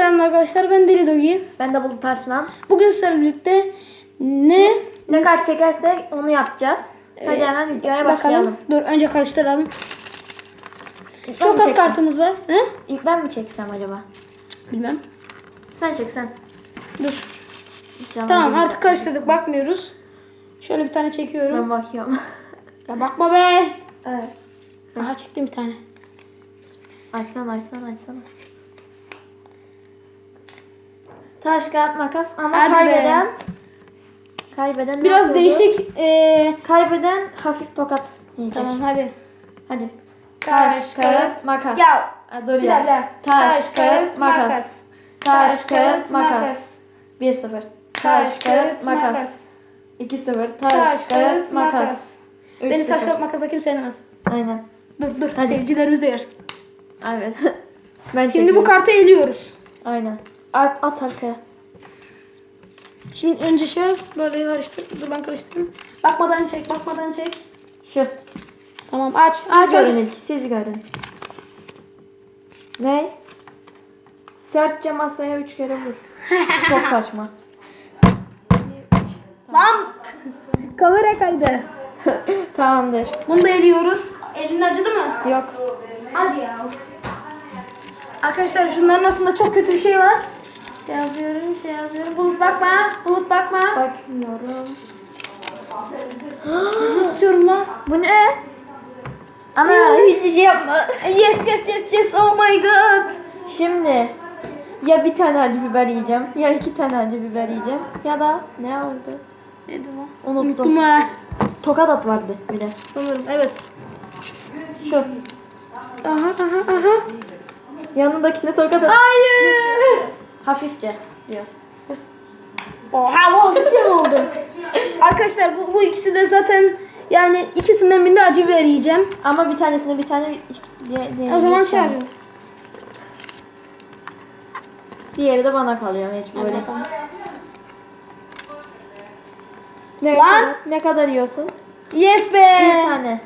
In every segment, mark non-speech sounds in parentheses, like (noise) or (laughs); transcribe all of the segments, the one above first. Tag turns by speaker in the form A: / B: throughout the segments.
A: selamlar arkadaşlar. Ben Deli Dogi.
B: Ben de Bulut Arslan.
A: Bugün sizlerle birlikte ne
B: Ne kart çekersek onu yapacağız. Hadi hemen videoya başlayalım.
A: bakalım. Dur önce karıştıralım.
B: İlk
A: Çok az kartımız var. Ne?
B: İlk ben mi çeksem acaba?
A: Bilmem.
B: Sen çeksen.
A: Dur.
B: Canım
A: Tamam artık karıştırdık. Bakmıyoruz. Şöyle bir tane çekiyorum.
B: Ben bakıyorum. (laughs)
A: Ya bakma be.
B: evet.
A: Aha çektim bir tane.
B: Açsana açsana açsana. Taş kağıt makas ama
A: Hadi be.
B: kaybeden kaybeden ne
A: Biraz
B: yapıyordu?
A: değişik. Ee,
B: Kaybeden hafif tokat yiyecek.
A: tamam hadi.
B: Hadi.
A: Taş, kağıt,
B: makas.
A: Ya.
B: Dur
A: Bir
B: ya. Taş, kağıt, makas. Taş, kağıt, makas. 1-0.
A: Taş, kağıt, makas.
B: 2-0. Taş,
A: Taş,
B: kağıt, makas.
A: Beni taş
B: 3-0.
A: kağıt makasa kimse yenemez.
B: Aynen.
A: Dur dur.
B: Hadi.
A: Seyircilerimiz de görsün.
B: Evet. (laughs) ben
A: Şimdi bu
B: çekiyorum.
A: kartı eliyoruz.
B: Aynen. At, at arkaya.
A: Şimdi önce şey böyle karıştır. Dur ben karıştırayım. Bakmadan çek, bakmadan çek.
B: Şu.
A: Tamam aç,
B: Siz
A: aç,
B: görün ilk. Siz görün. Ne? Sertçe masaya üç kere vur. (laughs) Çok saçma.
A: Lan! Kamera kaydı.
B: Tamamdır.
A: Bunu da eliyoruz. Elin acıdı mı?
B: Yok.
A: Hadi ya. Arkadaşlar şunların aslında çok kötü bir şey var. Şey yazıyorum, şey yazıyorum. Bulut bakma, bulut bakma.
B: Bakmıyorum. (gasps)
A: Tutuyorum lan.
B: Bu ne? Ana hiçbir şey yapma. (laughs)
A: Yes, yes, yes, yes. Oh my god.
B: Şimdi ya bir tane acı biber yiyeceğim ya iki tane acı biber yiyeceğim ya da ne oldu?
A: Neydi bu?
B: Unuttum.
A: Unuttum ha.
B: Tokat at vardı bir de.
A: Sanırım, evet.
B: Şu.
A: Aha, aha, aha.
B: Yanındakine tokat at.
A: Hayır.
B: Hafifçe diyor.
A: Oha bu hafifçe mi oldu? Arkadaşlar bu, bu ikisi de zaten yani ikisinden birinde acı biber yiyeceğim.
B: Ama bir tanesine bir tane diye, diye,
A: O zaman şey yapıyorum.
B: Diğeri de bana kalıyor mecburi. Ne
A: Lan!
B: kadar, ne kadar yiyorsun?
A: Yes be.
B: Bir tane.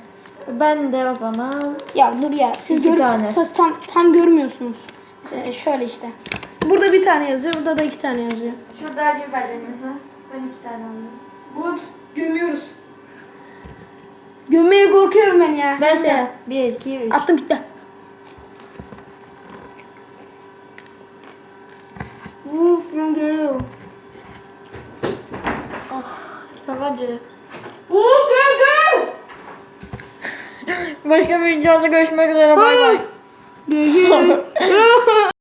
B: Ben de o zaman
A: Ya dur ya siz
B: İki
A: gör
B: tane.
A: siz tam tam görmüyorsunuz. Mesela şöyle işte. Burada bir tane yazıyor, burada da iki tane yazıyor.
B: Şurada acı biberlerimiz var. Ben iki tane aldım.
A: Bulut gömüyoruz. Gömmeye korkuyorum ben ya.
B: Ben
A: Neyse.
B: de. Bir, iki, üç.
A: Attım gitti. Uf, ben geliyorum.
B: Çok acı.
A: Uf, gel gel.
B: Başka bir videoda görüşmek üzere. Bay bay. (laughs)